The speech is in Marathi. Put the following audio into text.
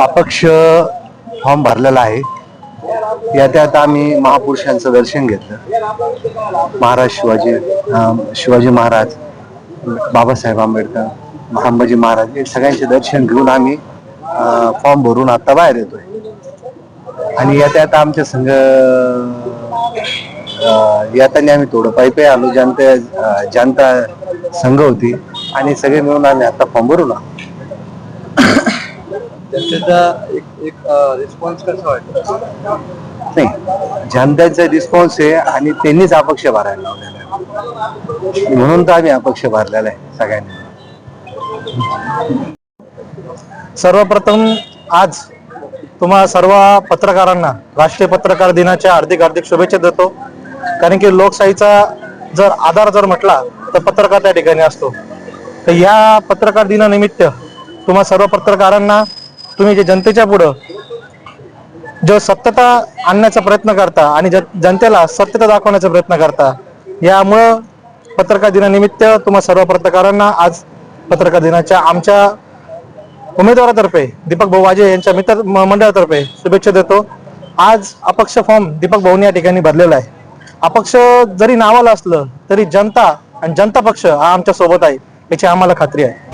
अपक्ष फॉर्म भरलेला आहे. यात आम्ही महापुरुषांचं दर्शन घेतलं. महाराज शिवाजी शिवाजी महाराज बाबासाहेब आंबेडकर संभाजी महाराज हे सगळ्यांचे दर्शन घेऊन आम्ही फॉर्म भरून आता बाहेर येतोय. आणि या आता आमच्या संघ याताने आम्ही थोडं पायी पायी आलो. जनता जनता संघ होती. आणि सगळे मिळून आम्ही आता फॉर्म भरून आलो. जनतेचा एक एक रिस्पॉन्स कसा वाटतो? नाही जनतेचा रिस्पॉन्स आहे आणि त्यांनीच अपक्ष भरायला लावलेला आहे. म्हणून तर आम्ही अपक्ष भरलेला आहे सगळ्यांनी. सर्वप्रथम आज तुम्हा सर्व पत्रकारांना राष्ट्रीय पत्रकार दिनाच्या हार्दिक हार्दिक शुभेच्छा देतो. कारण की लोकशाहीचा जर आधार जर म्हटला तर पत्रकार त्या ठिकाणी असतो. तर या पत्रकार दिनानिमित्त तुम्हा सर्व पत्रकारांना तुम्ही जे जनतेच्या पुढं जो सत्यता आणण्याचा प्रयत्न करता आणि जन- जनतेला सत्यता दाखवण्याचा प्रयत्न करता यामुळं पत्रकार दिनानिमित्त तुम्हा सर्व पत्रकारांना आज पत्रकार दिनाच्या आमच्या उमेदवारातर्फे दीपक भाऊ वाजे यांच्या मित्र मंडळातर्फे शुभेच्छा देतो. आज अपक्ष फॉर्म दीपक भाऊनी या ठिकाणी भरलेला आहे. अपक्ष जरी नावाला असलं तरी जनता आणि जनता पक्ष हा आमच्यासोबत आहे याची आम्हाला खात्री आहे.